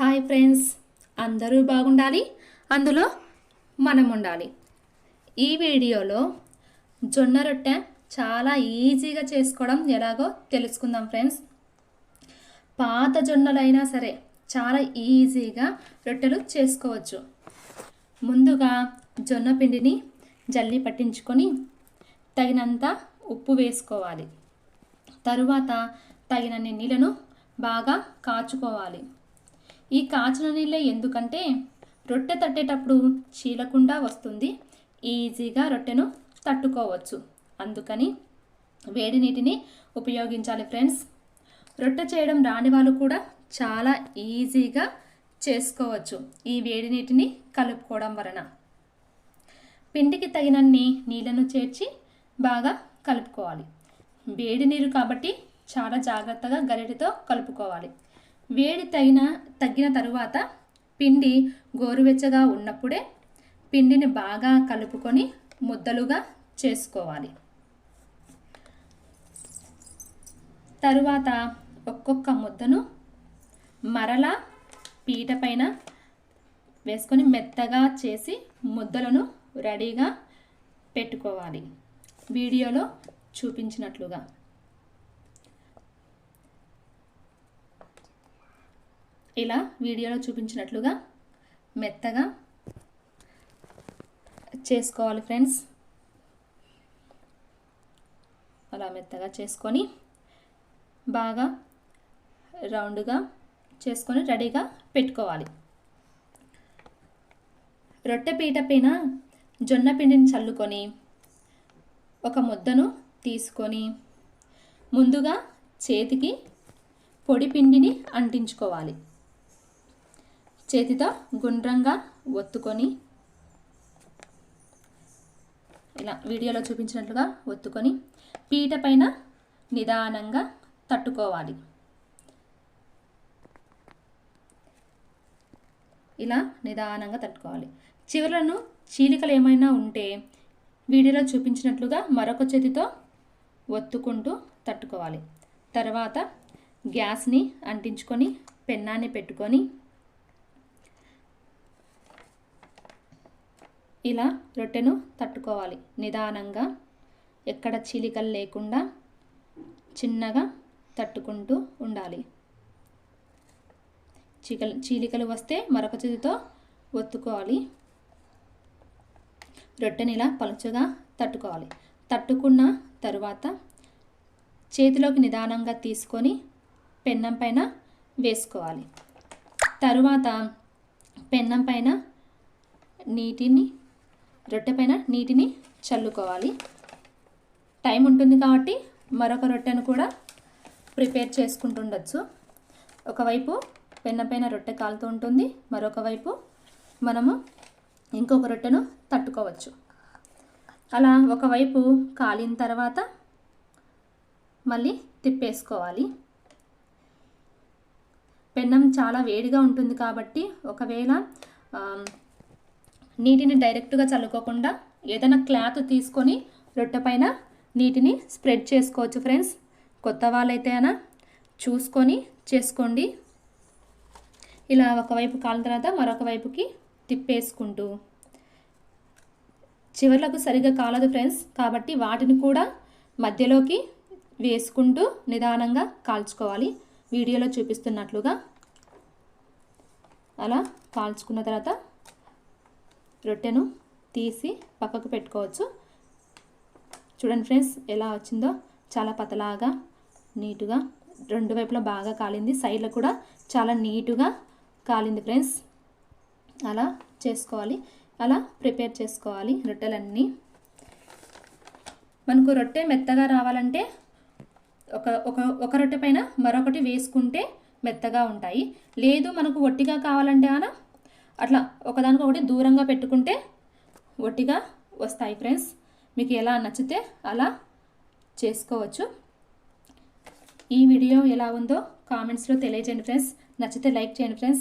Hi friends అందరూ బాగుండాలి? అందులో మనం ఉండాలి ఈ వీడియోలో జొన్న రొట్టె చాలా ఈజీగా చేసుకోవడం ఎలాగో తెలుసుకుందాం ఫ్రెండ్స్. పాత జొన్నలైనా సరే చాలా ఈజీగా రొట్టెలు చేసుకోవచ్చు. ముందుగా జొన్న పిండిని జల్లి పట్టించుకొని తగినంత ఉప్పు వేసుకోవాలి. తరువాత తగినన్ని నీళ్ళను బాగా కాచుకోవాలి. ఈ కాచిన నీళ్ళే ఎందుకంటే రొట్టె తట్టేటప్పుడు చీలకుండా వస్తుంది. ఈజీగా రొట్టెను తట్టుకోవచ్చు. అందుకని వేడి నీటిని ఉపయోగించాలి ఫ్రెండ్స్. రొట్టె చేయడం రాని వాళ్ళు కూడా చాలా ఈజీగా చేసుకోవచ్చు ఈ వేడి నీటిని కలుపుకోవడం వలన. పిండికి తగినన్ని నీళ్ళను చేర్చి బాగా కలుపుకోవాలి. వేడి నీరు కాబట్టి చాలా జాగ్రత్తగా గరిటెతో కలుపుకోవాలి. వేడి తగిన తగ్గిన తరువాత పిండి గోరువెచ్చగా ఉన్నప్పుడే పిండిని బాగా కలుపుకొని ముద్దలుగా చేసుకోవాలి. తరువాత ఒక్కొక్క ముద్దను మరలా పీట పైన వేసుకొని మెత్తగా చేసి ముద్దలను రెడీగా పెట్టుకోవాలి. వీడియోలో చూపించినట్లుగా. ఇలా వీడియోలో చూపించినట్లుగా మెత్తగా చేసుకోవాలి ఫ్రెండ్స్. అలా మెత్తగా చేసుకొని బాగా రౌండ్గా చేసుకొని రెడీగా పెట్టుకోవాలి. రొట్టె పీట పైన జొన్న పిండిని చల్లుకొని ఒక ముద్దను తీసుకొని ముందుగా చేతికి పొడి పిండిని అంటించుకోవాలి. చేతితో గుండ్రంగా ఒత్తుకొని ఇలా వీడియోలో చూపించినట్లుగా ఒత్తుకొని పీట పైన నిదానంగా తట్టుకోవాలి. ఇలా నిదానంగా తట్టుకోవాలి. చివరలను చీలికలు ఏమైనా ఉంటే వీడియోలో చూపించినట్లుగా మరొక చేతితో ఒత్తుకుంటూ తట్టుకోవాలి. తర్వాత గ్యాస్ని అంటించుకొని పెన్నాన్ని పెట్టుకొని ఇలా రొట్టెను తట్టుకోవాలి. నిదానంగా ఎక్కడ చీలికలు లేకుండా చిన్నగా తట్టుకుంటూ ఉండాలి. చీకలు చీలికలు వస్తే మరొక చేతితో ఒత్తుకోవాలి. రొట్టెని ఇలా పలుచగా తట్టుకోవాలి. తట్టుకున్న తరువాత చేతిలోకి నిదానంగా తీసుకొని పెన్నం పైన వేసుకోవాలి. తరువాత పెన్నం పైన నీటిని రొట్టె పైన నీటిని చల్లుకోవాలి. టైం ఉంటుంది కాబట్టి మరొక రొట్టెను కూడా ప్రిపేర్ చేసుకుంటుండొచ్చు. ఒకవైపు పెన్న పైన రొట్టె కాలుతూ ఉంటుంది మరొక వైపు మనము ఇంకొక రొట్టెను తట్టుకోవచ్చు. అలా ఒకవైపు కాలిన తర్వాత మళ్ళీ తిప్పేసుకోవాలి. పెన్నం చాలా వేడిగా ఉంటుంది కాబట్టి ఒకవేళ నీటిని డైరెక్ట్గా చల్లుకోకుండా ఏదైనా క్లాత్ తీసుకొని రొట్టె పైన నీటిని స్ప్రెడ్ చేసుకోవచ్చు ఫ్రెండ్స్. కొత్త వాళ్ళైతే అయినా చూసుకొని చేసుకోండి. ఇలా ఒకవైపు కాలిన తర్వాత మరొక వైపుకి తిప్పేసుకుంటూ. చివర్లకు సరిగ్గా కాలదు ఫ్రెండ్స్. కాబట్టి వాటిని కూడా మధ్యలోకి వేసుకుంటూ నిదానంగా కాల్చుకోవాలి. వీడియోలో చూపిస్తున్నట్లుగా. అలా కాల్చుకున్న తర్వాత రొట్టెను తీసి పక్కకు పెట్టుకోవచ్చు. చూడండి ఫ్రెండ్స్ ఎలా వచ్చిందో. చాలా పతలాగా నీటుగా రెండు వైపులా బాగా కాలింది. సైడ్లో కూడా చాలా నీటుగా కాలింది ఫ్రెండ్స్. అలా చేసుకోవాలి. అలా ప్రిపేర్ చేసుకోవాలి రొట్టెలన్నీ. మనకు రొట్టె మెత్తగా రావాలంటే ఒక ఒక ఒక రొట్టె పైన మరొకటి వేసుకుంటే మెత్తగా ఉంటాయి. లేదు మనకు ఒట్టిగా కావాలంటే అలా అట్లా ఒకదానికి ఒకటి దూరంగా పెట్టుకుంటే ఒట్టిగా వస్తాయి ఫ్రెండ్స్. మీకు ఎలా నచ్చితే అలా చేసుకోవచ్చు. ఈ వీడియో ఎలా ఉందో కామెంట్స్లో తెలియజేయండి ఫ్రెండ్స్. నచ్చితే లైక్ చేయండి ఫ్రెండ్స్.